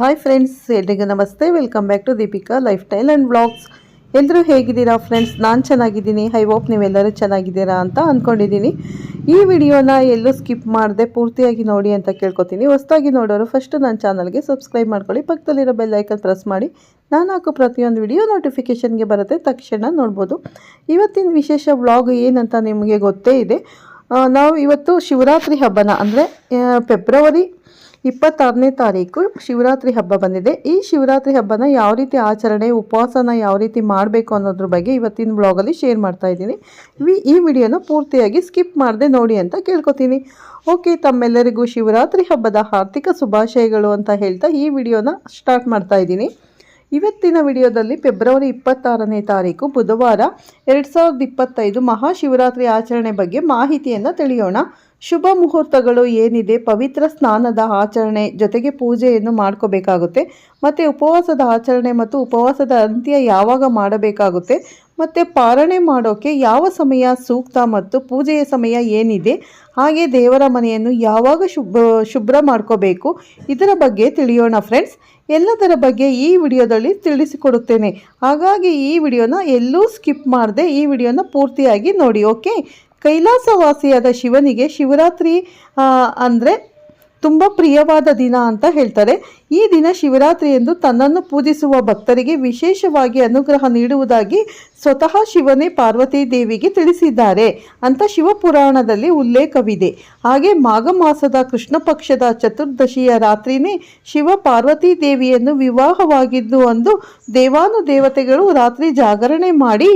Hi friends ಎಲ್ರಿಗೂ ನಮಸ್ತೆ. Welcome back to Deepika life style and blogs ಎಲ್ಲರೂ ಹೇಗಿದ್ದೀರಾ ಫ್ರೆಂಡ್ಸ್ ನಾನು ಚೆನ್ನಾಗಿದ್ದೀನಿ. ಐ ಹೋಪ್ ನೀವೆಲ್ಲರೂ ಚೆನ್ನಾಗಿದ್ದೀರಾ ಅಂತ ಅಂದ್ಕೊಂಡಿದ್ದೀನಿ ಈ ವಿಡಿಯೋನ ಎಲ್ಲೂ ಸ್ಕಿಪ್ ಮಾಡದೆ ಪೂರ್ತಿಯಾಗಿ ನೋಡಿ ಅಂತ ಕೇಳ್ಕೊತೀನಿ. ಹೊಸದಾಗಿ ನೋಡೋರು ಫಸ್ಟ್ ನನ್ನ ಚಾನಲ್ಗೆ ಸಬ್ಸ್ಕ್ರೈಬ್ ಮಾಡ್ಕೊಳ್ಳಿ. ಪಕ್ಕದಲ್ಲಿರೋ ಬೆಲ್ ಐಕನ್ ಪ್ರೆಸ್ ಮಾಡಿ. ನಾನು ಹಾಕೋ ಪ್ರತಿಯೊಂದು ವಿಡಿಯೋ ನೋಟಿಫಿಕೇಷನ್ಗೆ ಬರುತ್ತೆ. ತಕ್ಷಣ ನೋಡ್ಬೋದು. ಇವತ್ತಿನ ವಿಶೇಷ ವ್ಲಾಗ್ ಏನಂತ ನಿಮಗೆ ಗೊತ್ತೇ ಇದೆ. ನಾವು ಇವತ್ತು ಶಿವರಾತ್ರಿ ಹಬ್ಬನ ಅಂದರೆ ಫೆಬ್ರವರಿ ಇಪ್ಪತ್ತಾರನೇ ತಾರೀಕು ಶಿವರಾತ್ರಿ ಹಬ್ಬ ಬಂದಿದೆ. ಈ ಶಿವರಾತ್ರಿ ಹಬ್ಬನ ಯಾವ ರೀತಿ ಆಚರಣೆ, ಉಪವಾಸನ ಯಾವ ರೀತಿ ಮಾಡಬೇಕು ಅನ್ನೋದ್ರ ಬಗ್ಗೆ ಇವತ್ತಿನ ಬ್ಲಾಗಲ್ಲಿ ಶೇರ್ ಮಾಡ್ತಾ ಇದ್ದೀನಿ. ಈ ವಿಡಿಯೋನ ಪೂರ್ತಿಯಾಗಿ ಸ್ಕಿಪ್ ಮಾಡದೆ ನೋಡಿ ಅಂತ ಕೇಳ್ಕೊತೀನಿ. ಓಕೆ ತಮ್ಮೆಲ್ಲರಿಗೂ ಶಿವರಾತ್ರಿ ಹಬ್ಬದ ಆರ್ಥಿಕ ಶುಭಾಶಯಗಳು ಅಂತ ಹೇಳ್ತಾ ಈ ವಿಡಿಯೋನ ಸ್ಟಾರ್ಟ್ ಮಾಡ್ತಾ ಇದ್ದೀನಿ. ಇವತ್ತಿನ ವಿಡಿಯೋದಲ್ಲಿ ಫೆಬ್ರವರಿ ಇಪ್ಪತ್ತಾರನೇ ತಾರೀಕು, ಬುಧವಾರ ಎರಡು ಸಾವಿರದ ಇಪ್ಪತ್ತೈದು ಮಹಾಶಿವರಾತ್ರಿ ಆಚರಣೆ ಬಗ್ಗೆ ಮಾಹಿತಿಯನ್ನು ತಿಳಿಯೋಣ. ಶುಭ ಮುಹೂರ್ತಗಳು ಏನಿದೆ, ಪವಿತ್ರ ಸ್ನಾನದ ಆಚರಣೆ ಜೊತೆಗೆ ಪೂಜೆಯನ್ನು ಮಾಡ್ಕೋಬೇಕಾಗುತ್ತೆ. ಮತ್ತು ಉಪವಾಸದ ಆಚರಣೆ ಮತ್ತು ಉಪವಾಸದ ಅಂತ್ಯ ಯಾವಾಗ ಮಾಡಬೇಕಾಗುತ್ತೆ, ಮತ್ತು ಪಾರಣೆ ಮಾಡೋಕ್ಕೆ ಯಾವ ಸಮಯ ಸೂಕ್ತ ಮತ್ತು ಪೂಜೆಯ ಸಮಯ ಏನಿದೆ, ಹಾಗೆ ದೇವರ ಮನೆಯನ್ನು ಯಾವಾಗ ಶುಭ, ಶುಭ್ರ ಮಾಡ್ಕೋಬೇಕು, ಇದರ ಬಗ್ಗೆ ತಿಳಿಯೋಣ ಫ್ರೆಂಡ್ಸ್ ಎಲ್ಲದರ ಬಗ್ಗೆ ಈ ವಿಡಿಯೋದಲ್ಲಿ ತಿಳಿಸಿಕೊಡುತ್ತೇನೆ. ಹಾಗಾಗಿ ಈ ವಿಡಿಯೋನ ಎಲ್ಲೂ ಸ್ಕಿಪ್ ಮಾಡದೆ ಈ ವಿಡಿಯೋನ ಪೂರ್ತಿಯಾಗಿ ನೋಡಿ ಓಕೆ ಕೈಲಾಸವಾಸಿಯಾದ ಶಿವನಿಗೆ ಶಿವರಾತ್ರಿ ಅಂದರೆ ತುಂಬ ಪ್ರಿಯವಾದ ದಿನ ಅಂತ ಹೇಳ್ತಾರೆ. ಈ ದಿನ ಶಿವರಾತ್ರಿ ಎಂದು ತನ್ನನ್ನು ಪೂಜಿಸುವ ಭಕ್ತರಿಗೆ ವಿಶೇಷವಾಗಿ ಅನುಗ್ರಹ ನೀಡುವುದಾಗಿ ಸ್ವತಃ ಶಿವನೇ ಪಾರ್ವತಿ ದೇವಿಗೆ ತಿಳಿಸಿದ್ದಾರೆ ಅಂತ ಶಿವಪುರಾಣದಲ್ಲಿ ಉಲ್ಲೇಖವಿದೆ. ಹಾಗೆ ಮಾಘ ಮಾಸದ ಕೃಷ್ಣ ಪಕ್ಷದ ಚತುರ್ದಶಿಯ ರಾತ್ರಿನೇ ಶಿವ ಪಾರ್ವತಿ ದೇವಿಯನ್ನು ವಿವಾಹವಾಗಿದ್ದು ಅಂದು ದೇವಾನುದೇವತೆಗಳು ರಾತ್ರಿ ಜಾಗರಣೆ ಮಾಡಿ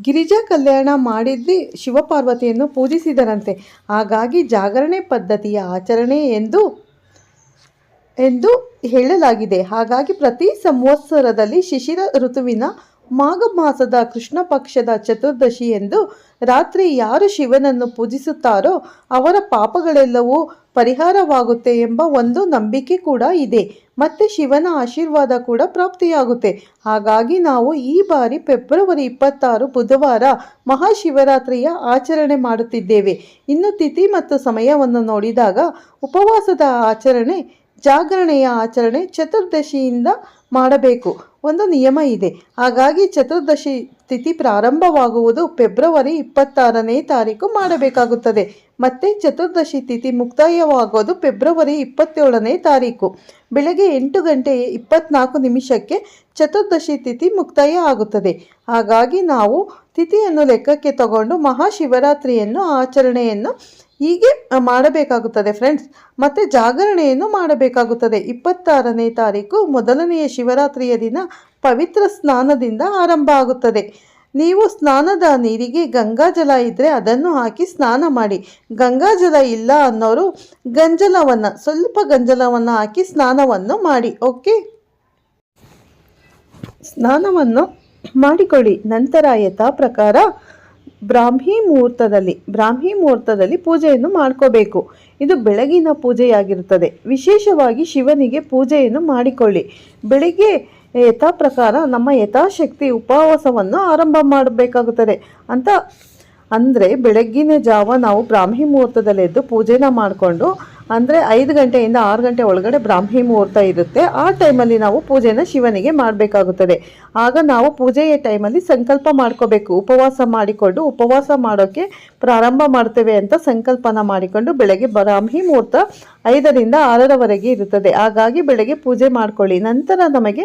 ಗಿರಿಜಾ ಕಲ್ಯಾಣ ಮಾಡಿದ್ದು ಶಿವಪಾರ್ವತಿಯನ್ನು ಪೂಜಿಸಿದರಂತೆ. ಹಾಗಾಗಿ ಜಾಗರಣೆ ಪದ್ಧತಿಯ ಆಚರಣೆ ಎಂದು ಎಂದು ಹೇಳಲಾಗಿದೆ. ಹಾಗಾಗಿ ಪ್ರತಿ ಸಂವತ್ಸರದಲ್ಲಿ ಶಿಶಿರ ಋತುವಿನ ಮಾಘ ಮಾಸದ ಕೃಷ್ಣ ಪಕ್ಷದ ಚತುರ್ದಶಿ ಎಂದು ರಾತ್ರಿ ಯಾರು ಶಿವನನ್ನು ಪೂಜಿಸುತ್ತಾರೋ ಅವರ ಪಾಪಗಳೆಲ್ಲವೂ ಪರಿಹಾರವಾಗುತ್ತೆ ಎಂಬ ಒಂದು ನಂಬಿಕೆ ಕೂಡ ಇದೆ. ಮತ್ತೆ ಶಿವನ ಆಶೀರ್ವಾದ ಕೂಡ ಪ್ರಾಪ್ತಿಯಾಗುತ್ತೆ. ಹಾಗಾಗಿ ನಾವು ಈ ಬಾರಿ ಫೆಬ್ರವರಿ ಇಪ್ಪತ್ತಾರು ಬುಧವಾರ ಮಹಾಶಿವರಾತ್ರಿಯ ಆಚರಣೆ ಮಾಡುತ್ತಿದ್ದೇವೆ. ಇನ್ನು ತಿಥಿ ಮತ್ತು ಸಮಯವನ್ನು ನೋಡಿದಾಗ ಉಪವಾಸದ ಆಚರಣೆ ಜಾಗರಣೆಯ ಆಚರಣೆ ಚತುರ್ದಶಿಯಿಂದ ಮಾಡಬೇಕು. ಒಂದು ನಿಯಮ ಇದೆ. ಹಾಗಾಗಿ ಚತುರ್ದಶಿ ತಿಥಿ ಪ್ರಾರಂಭವಾಗುವುದು ಫೆಬ್ರವರಿ ಇಪ್ಪತ್ತಾರನೇ ತಾರೀಕು ಮಾಡಬೇಕಾಗುತ್ತದೆ. ಮತ್ತೆ ಚತುರ್ದಶಿ ತಿಥಿ ಮುಕ್ತಾಯವಾಗೋದು ಫೆಬ್ರವರಿ ಇಪ್ಪತ್ತೇಳನೇ ತಾರೀಕು. ಬೆಳಗ್ಗೆ ಎಂಟು ಗಂಟೆ ಇಪ್ಪತ್ನಾಲ್ಕು ನಿಮಿಷಕ್ಕೆ ಚತುರ್ದಶಿ ತಿಥಿ ಮುಕ್ತಾಯ ಆಗುತ್ತದೆ. ಹಾಗಾಗಿ ನಾವು ತಿಥಿಯನ್ನು ಲೆಕ್ಕಕ್ಕೆ ತಗೊಂಡು ಮಹಾಶಿವರಾತ್ರಿಯನ್ನು ಆಚರಣೆಯನ್ನು ಹೀಗೆ ಮಾಡಬೇಕಾಗುತ್ತದೆ ಫ್ರೆಂಡ್ಸ್ ಮತ್ತು ಜಾಗರಣೆಯನ್ನು ಮಾಡಬೇಕಾಗುತ್ತದೆ. ಇಪ್ಪತ್ತಾರನೇ ತಾರೀಕು ಮೊದಲನೆಯ ಶಿವರಾತ್ರಿಯ ದಿನ ಪವಿತ್ರ ಸ್ನಾನದಿಂದ ಆರಂಭ ಆಗುತ್ತದೆ. ನೀವು ಸ್ನಾನದ ನೀರಿಗೆ ಗಂಗಾಜಲ ಇದ್ದರೆ ಅದನ್ನು ಹಾಕಿ ಸ್ನಾನ ಮಾಡಿ. ಗಂಗಾಜಲ ಇಲ್ಲ ಅನ್ನೋರು ಗಂಜಲವನ್ನು, ಸ್ವಲ್ಪ ಗಂಜಲವನ್ನು ಹಾಕಿ ಸ್ನಾನವನ್ನು ಮಾಡಿ ಓಕೆ ಸ್ನಾನವನ್ನು ಮಾಡಿಕೊಳ್ಳಿ. ನಂತರ ಯಥಾ ಪ್ರಕಾರ ಬ್ರಾಹ್ಮಿ ಮುಹೂರ್ತದಲ್ಲಿ ಬ್ರಾಹ್ಮಿ ಮುಹೂರ್ತದಲ್ಲಿ ಪೂಜೆಯನ್ನು ಮಾಡ್ಕೋಬೇಕು. ಇದು ಬೆಳಗಿನ ಪೂಜೆಯಾಗಿರುತ್ತದೆ. ವಿಶೇಷವಾಗಿ ಶಿವನಿಗೆ ಪೂಜೆಯನ್ನು ಮಾಡಿಕೊಳ್ಳಿ. ಬೆಳಿಗ್ಗೆ ಯಥಾ ಪ್ರಕಾರ ನಮ್ಮ ಯಥಾಶಕ್ತಿ ಉಪವಾಸವನ್ನು ಆರಂಭ ಮಾಡಬೇಕಾಗುತ್ತದೆ. ಅಂತ ಅಂದರೆ ಬೆಳಗ್ಗಿನ ಜಾವ ನಾವು ಬ್ರಾಹ್ಮಿ ಮುಹೂರ್ತದಲ್ಲಿ ಎದ್ದು ಪೂಜೆನ ಮಾಡಿಕೊಂಡು ಅಂದರೆ ಐದು ಗಂಟೆಯಿಂದ ಆರು ಗಂಟೆ ಒಳಗಡೆ ಬ್ರಾಹ್ಮಿ ಮುಹೂರ್ತ ಇರುತ್ತೆ. ಆ ಟೈಮಲ್ಲಿ ನಾವು ಪೂಜೆನ ಶಿವನಿಗೆ ಮಾಡಬೇಕಾಗುತ್ತದೆ. ಆಗ ನಾವು ಪೂಜೆಯ ಟೈಮಲ್ಲಿ ಸಂಕಲ್ಪ ಮಾಡ್ಕೋಬೇಕು. ಉಪವಾಸ ಮಾಡಿಕೊಂಡು ಉಪವಾಸ ಮಾಡೋಕ್ಕೆ ಪ್ರಾರಂಭ ಮಾಡ್ತೇವೆ ಅಂತ ಸಂಕಲ್ಪನ ಮಾಡಿಕೊಂಡು ಬೆಳಗ್ಗೆ ಬ್ರಾಹ್ಮಿ ಮುಹೂರ್ತ ಐದರಿಂದ ಆರರವರೆಗೆ ಇರುತ್ತದೆ. ಹಾಗಾಗಿ ಬೆಳಗ್ಗೆ ಪೂಜೆ ಮಾಡ್ಕೊಳ್ಳಿ. ನಂತರ ನಮಗೆ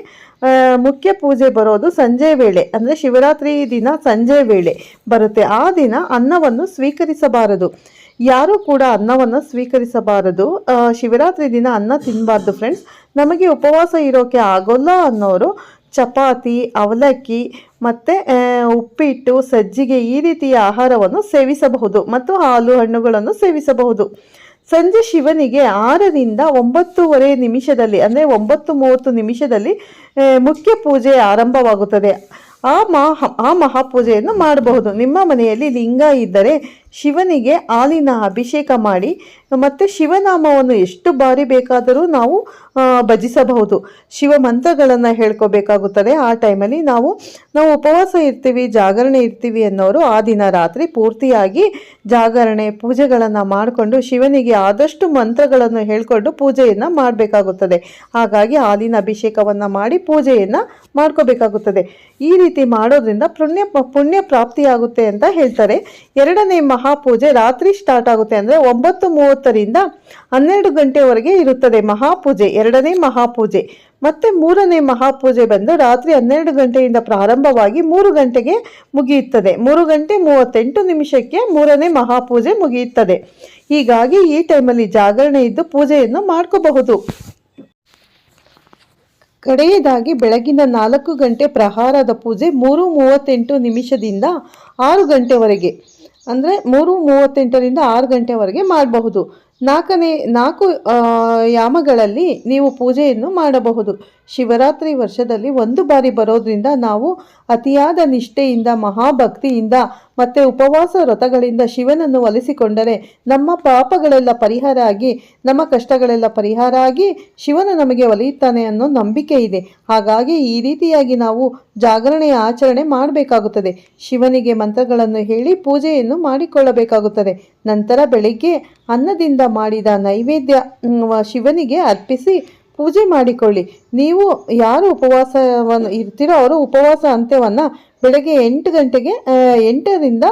ಮುಖ್ಯ ಪೂಜೆ ಬರೋದು ಸಂಜೆ ವೇಳೆ. ಅಂದರೆ ಶಿವರಾತ್ರಿ ದಿನ ಸಂಜೆ ವೇಳೆ ಬರುತ್ತೆ. ಆ ದಿನ ಅನ್ನವನ್ನು ಸ್ವೀಕರಿಸಬಾರದು. ಯಾರೂ ಕೂಡ ಅನ್ನವನ್ನು ಸ್ವೀಕರಿಸಬಾರದು. ಶಿವರಾತ್ರಿ ದಿನ ಅನ್ನ ತಿನ್ನಬಾರ್ದು ಫ್ರೆಂಡ್ಸ್ ನಮಗೆ ಉಪವಾಸ ಇರೋಕೆ ಆಗೋಲ್ಲ ಅನ್ನೋರು ಚಪಾತಿ, ಅವಲಕ್ಕಿ ಮತ್ತು ಉಪ್ಪಿಟ್ಟು, ಸಜ್ಜಿಗೆ ಈ ರೀತಿಯ ಆಹಾರವನ್ನು ಸೇವಿಸಬಹುದು ಮತ್ತು ಹಾಲು ಹಣ್ಣುಗಳನ್ನು ಸೇವಿಸಬಹುದು. ಸಂಜೆ ಶಿವನಿಗೆ ಆರರಿಂದ ಒಂಬತ್ತೂವರೆ ನಿಮಿಷದಲ್ಲಿ, ಅಂದರೆ ಒಂಬತ್ತು ಮೂವತ್ತು ನಿಮಿಷದಲ್ಲಿ ಮುಖ್ಯ ಪೂಜೆ ಆರಂಭವಾಗುತ್ತದೆ. ಆ ಮಹಾ, ಆ ಮಹಾಪೂಜೆಯನ್ನು ಮಾಡಬಹುದು. ನಿಮ್ಮ ಮನೆಯಲ್ಲಿ ಲಿಂಗ ಇದ್ದರೆ ಶಿವನಿಗೆ ಹಾಲಿನ ಅಭಿಷೇಕ ಮಾಡಿ, ಮತ್ತು ಶಿವನಾಮವನ್ನು ಎಷ್ಟು ಬಾರಿ ಬೇಕಾದರೂ ನಾವು ಭಜಿಸಬಹುದು. ಶಿವ ಮಂತ್ರಗಳನ್ನು ಹೇಳ್ಕೋಬೇಕಾಗುತ್ತದೆ. ಆ ಟೈಮಲ್ಲಿ ನಾವು ನಾವು ಉಪವಾಸ ಇರ್ತೀವಿ, ಜಾಗರಣೆ ಇರ್ತೀವಿ ಅನ್ನೋರು ಆ ದಿನ ರಾತ್ರಿ ಪೂರ್ತಿಯಾಗಿ ಜಾಗರಣೆ, ಪೂಜೆಗಳನ್ನು ಮಾಡಿಕೊಂಡು ಶಿವನಿಗೆ ಆದಷ್ಟು ಮಂತ್ರಗಳನ್ನು ಹೇಳ್ಕೊಂಡು ಪೂಜೆಯನ್ನು ಮಾಡಬೇಕಾಗುತ್ತದೆ. ಹಾಗಾಗಿ ಹಾಲಿನ ಅಭಿಷೇಕವನ್ನು ಮಾಡಿ ಪೂಜೆಯನ್ನು ಮಾಡ್ಕೋಬೇಕಾಗುತ್ತದೆ. ಈ ರೀತಿ ಮಾಡೋದ್ರಿಂದ ಪುಣ್ಯ ಪುಣ್ಯ ಪ್ರಾಪ್ತಿಯಾಗುತ್ತೆ ಅಂತ ಹೇಳ್ತಾರೆ. ಎರಡನೇ ಮಹಾಪೂಜೆ ರಾತ್ರಿ ಸ್ಟಾರ್ಟ್ ಆಗುತ್ತೆ ಅಂದರೆ ಒಂಬತ್ತು ಮೂವತ್ತರಿಂದ ಹನ್ನೆರಡು ಗಂಟೆವರೆಗೆ ಇರುತ್ತದೆ ಮಹಾಪೂಜೆ, ಎರಡನೇ ಮಹಾಪೂಜೆ. ಮತ್ತೆ ಮೂರನೇ ಮಹಾಪೂಜೆ ಬಂದು ರಾತ್ರಿ ಹನ್ನೆರಡು ಗಂಟೆಯಿಂದ ಪ್ರಾರಂಭವಾಗಿ ಮೂರು ಗಂಟೆಗೆ ಮುಗಿಯುತ್ತದೆ. ಮೂರು ಗಂಟೆ ಮೂವತ್ತೆಂಟು ನಿಮಿಷಕ್ಕೆ ಮೂರನೇ ಮಹಾಪೂಜೆ ಮುಗಿಯುತ್ತದೆ. ಹೀಗಾಗಿ ಈ ಟೈಮಲ್ಲಿ ಜಾಗರಣೆ ಇದ್ದು ಪೂಜೆಯನ್ನು ಮಾಡ್ಕೋಬಹುದು. ಕಡೆಯದಾಗಿ ಬೆಳಗಿನ ನಾಲ್ಕು ಗಂಟೆ ಪ್ರಹಾರದ ಪೂಜೆ ಮೂರು ಮೂವತ್ತೆಂಟು ನಿಮಿಷದಿಂದ ಆರು ಗಂಟೆವರೆಗೆ. ಅಂದರೆ ಮೂರು ಮೂವತ್ತೆಂಟರಿಂದ ಆರು ಗಂಟೆವರೆಗೆ ಮಾಡಬಹುದು. ನಾಲ್ಕನೇ ನಾಲ್ಕು ಯಾಮಗಳಲ್ಲಿ ನೀವು ಪೂಜೆಯನ್ನು ಮಾಡಬಹುದು. ಶಿವರಾತ್ರಿ ವರ್ಷದಲ್ಲಿ ಒಂದು ಬಾರಿ ಬರೋದ್ರಿಂದ ನಾವು ಅತಿಯಾದ ನಿಷ್ಠೆಯಿಂದ, ಮಹಾಭಕ್ತಿಯಿಂದ ಮತ್ತು ಉಪವಾಸ ವ್ರತಗಳಿಂದ ಶಿವನನ್ನು ಒಲಿಸಿಕೊಂಡರೆ ನಮ್ಮ ಪಾಪಗಳೆಲ್ಲ ಪರಿಹಾರ ಆಗಿ, ನಮ್ಮ ಕಷ್ಟಗಳೆಲ್ಲ ಪರಿಹಾರ ಆಗಿ ಶಿವನು ನಮಗೆ ಒಲಿಯುತ್ತಾನೆ ಅನ್ನೋ ನಂಬಿಕೆ ಇದೆ. ಹಾಗಾಗಿ ಈ ರೀತಿಯಾಗಿ ನಾವು ಜಾಗರಣೆಯ ಆಚರಣೆ ಮಾಡಬೇಕಾಗುತ್ತದೆ. ಶಿವನಿಗೆ ಮಂತ್ರಗಳನ್ನು ಹೇಳಿ ಪೂಜೆಯನ್ನು ಮಾಡಿಕೊಳ್ಳಬೇಕಾಗುತ್ತದೆ. ನಂತರ ಬೆಳಿಗ್ಗೆ ಅನ್ನದಿಂದ ಮಾಡಿದ ನೈವೇದ್ಯ, ಶಿವನಿಗೆ ಅರ್ಪಿಸಿ ಪೂಜೆ ಮಾಡಿಕೊಳ್ಳಿ. ನೀವು ಯಾರು ಉಪವಾಸವನ್ನು ಇರ್ತೀರೋ ಅವರು ಉಪವಾಸ ಅಂತ್ಯವನ್ನು ಬೆಳಗ್ಗೆ ಎಂಟು ಗಂಟೆಗೆ ಎಂಟರಿಂದ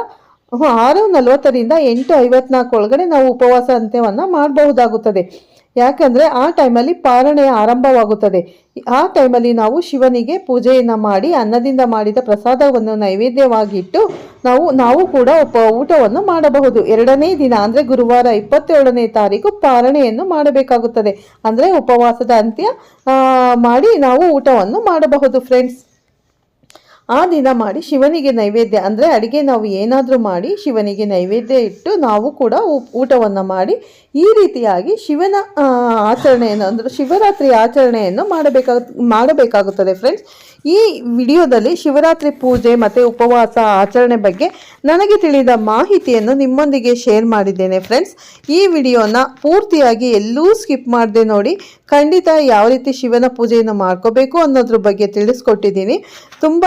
ಆರು ನಲವತ್ತರಿಂದ ಎಂಟು ಐವತ್ನಾಲ್ಕು ಒಳಗಡೆ ನಾವು ಉಪವಾಸ ಅಂತ್ಯವನ್ನು ಮಾಡಬಹುದಾಗುತ್ತದೆ. ಯಾಕಂದರೆ ಆ ಟೈಮಲ್ಲಿ ಪಾರಣೆ ಆರಂಭವಾಗುತ್ತದೆ. ಆ ಟೈಮಲ್ಲಿ ನಾವು ಶಿವನಿಗೆ ಪೂಜೆಯನ್ನು ಮಾಡಿ, ಅನ್ನದಿಂದ ಮಾಡಿದ ಪ್ರಸಾದವನ್ನು ನೈವೇದ್ಯವಾಗಿಟ್ಟು ನಾವು ನಾವು ಕೂಡ ಉಪ, ಊಟವನ್ನು ಮಾಡಬಹುದು. ಎರಡನೇ ದಿನ ಅಂದರೆ ಗುರುವಾರ ಇಪ್ಪತ್ತೇಳನೇ ತಾರೀಕು ಪಾರಣೆಯನ್ನು ಮಾಡಬೇಕಾಗುತ್ತದೆ. ಅಂದರೆ ಉಪವಾಸದ ಅಂತ್ಯ ಮಾಡಿ ನಾವು ಊಟವನ್ನು ಮಾಡಬಹುದು ಫ್ರೆಂಡ್ಸ್ ಆ ದಿನ ಮಾಡಿ ಶಿವನಿಗೆ ನೈವೇದ್ಯ, ಅಂದರೆ ಅಡುಗೆ ನಾವು ಏನಾದರೂ ಮಾಡಿ ಶಿವನಿಗೆ ನೈವೇದ್ಯ ಇಟ್ಟು ನಾವು ಕೂಡ ಊಟವನ್ನು ಮಾಡಿ ಈ ರೀತಿಯಾಗಿ ಶಿವನ ಆಚರಣೆಯನ್ನು, ಅಂದರೆ ಶಿವರಾತ್ರಿ ಆಚರಣೆಯನ್ನು ಮಾಡಬೇಕಾಗ ಮಾಡಬೇಕಾಗುತ್ತದೆ ಫ್ರೆಂಡ್ಸ್ ಈ ವಿಡಿಯೋದಲ್ಲಿ ಶಿವರಾತ್ರಿ ಪೂಜೆ ಮತ್ತು ಉಪವಾಸ ಆಚರಣೆ ಬಗ್ಗೆ ನನಗೆ ತಿಳಿದ ಮಾಹಿತಿಯನ್ನು ನಿಮ್ಮೊಂದಿಗೆ ಶೇರ್ ಮಾಡಿದ್ದೇನೆ ಫ್ರೆಂಡ್ಸ್ ಈ ವಿಡಿಯೋನ ಪೂರ್ತಿಯಾಗಿ ಎಲ್ಲೂ ಸ್ಕಿಪ್ ಮಾಡದೆ ನೋಡಿ, ಖಂಡಿತ ಯಾವ ರೀತಿ ಶಿವನ ಪೂಜೆಯನ್ನು ಮಾಡ್ಕೋಬೇಕು ಅನ್ನೋದ್ರ ಬಗ್ಗೆ ತಿಳಿಸ್ಕೊಟ್ಟಿದ್ದೀನಿ. ತುಂಬ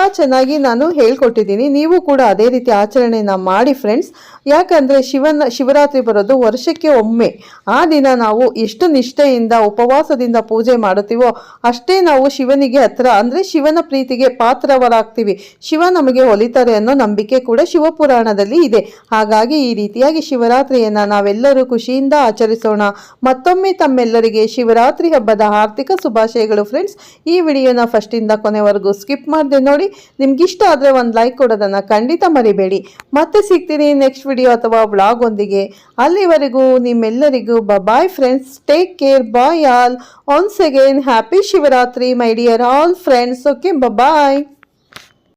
ನಾನು ಹೇಳ್ಕೊಟ್ಟಿದ್ದೀನಿ. ನೀವು ಕೂಡ ಅದೇ ರೀತಿ ಆಚರಣೆನ ಮಾಡಿ ಫ್ರೆಂಡ್ಸ್ ಯಾಕಂದರೆ ಶಿವನ, ಶಿವರಾತ್ರಿ ಬರೋದು ವರ್ಷಕ್ಕೆ ಒಮ್ಮೆ. ಆ ದಿನ ನಾವು ಎಷ್ಟು ನಿಷ್ಠೆಯಿಂದ, ಉಪವಾಸದಿಂದ ಪೂಜೆ ಮಾಡುತ್ತೀವೋ ಅಷ್ಟೇ ನಾವು ಶಿವನಿಗೆ ಹತ್ರ, ಅಂದರೆ ಶಿವನ ಪ್ರೀತಿಗೆ ಪಾತ್ರವರಾಗ್ತೀವಿ. ಶಿವ ನಮಗೆ ಒಲಿತಾರೆ ಅನ್ನೋ ನಂಬಿಕೆ ಕೂಡ ಶಿವಪುರಾಣದಲ್ಲಿ ಇದೆ. ಹಾಗಾಗಿ ಈ ರೀತಿಯಾಗಿ ಶಿವರಾತ್ರಿಯನ್ನು ನಾವೆಲ್ಲರೂ ಖುಷಿಯಿಂದ ಆಚರಿಸೋಣ. ಮತ್ತೊಮ್ಮೆ ತಮ್ಮೆಲ್ಲರಿಗೆ ಶಿವರಾತ್ರಿ ಹಬ್ಬದ ಆರ್ಥಿಕ ಶುಭಾಶಯಗಳು ಫ್ರೆಂಡ್ಸ್ ಈ ವಿಡಿಯೋನ ಫಸ್ಟಿಂದ ಕೊನೆವರೆಗೂ ಸ್ಕಿಪ್ ಮಾಡದೆ ನೋಡಿ. ನಿಮ್ಗೆ ಇಷ್ಟ ಆದರೆ ಒಂದು ಲೈಕ್ ಕೊಡೋದನ್ನು ಖಂಡಿತ ಮರಿಬೇಡಿ. ಮತ್ತೆ ಸಿಗ್ತೀನಿ ನೆಕ್ಸ್ಟ್ ವಿಡಿಯೋ ಅಥವಾ ಬ್ಲಾಗ್ ಒಂದಿಗೆ. ಅಲ್ಲಿವರೆಗೂ ನಿಮ್ಮೆಲ್ಲರಿಗೂ bye friends take care bye all once again happy Shivaratri my dear all friends okay bye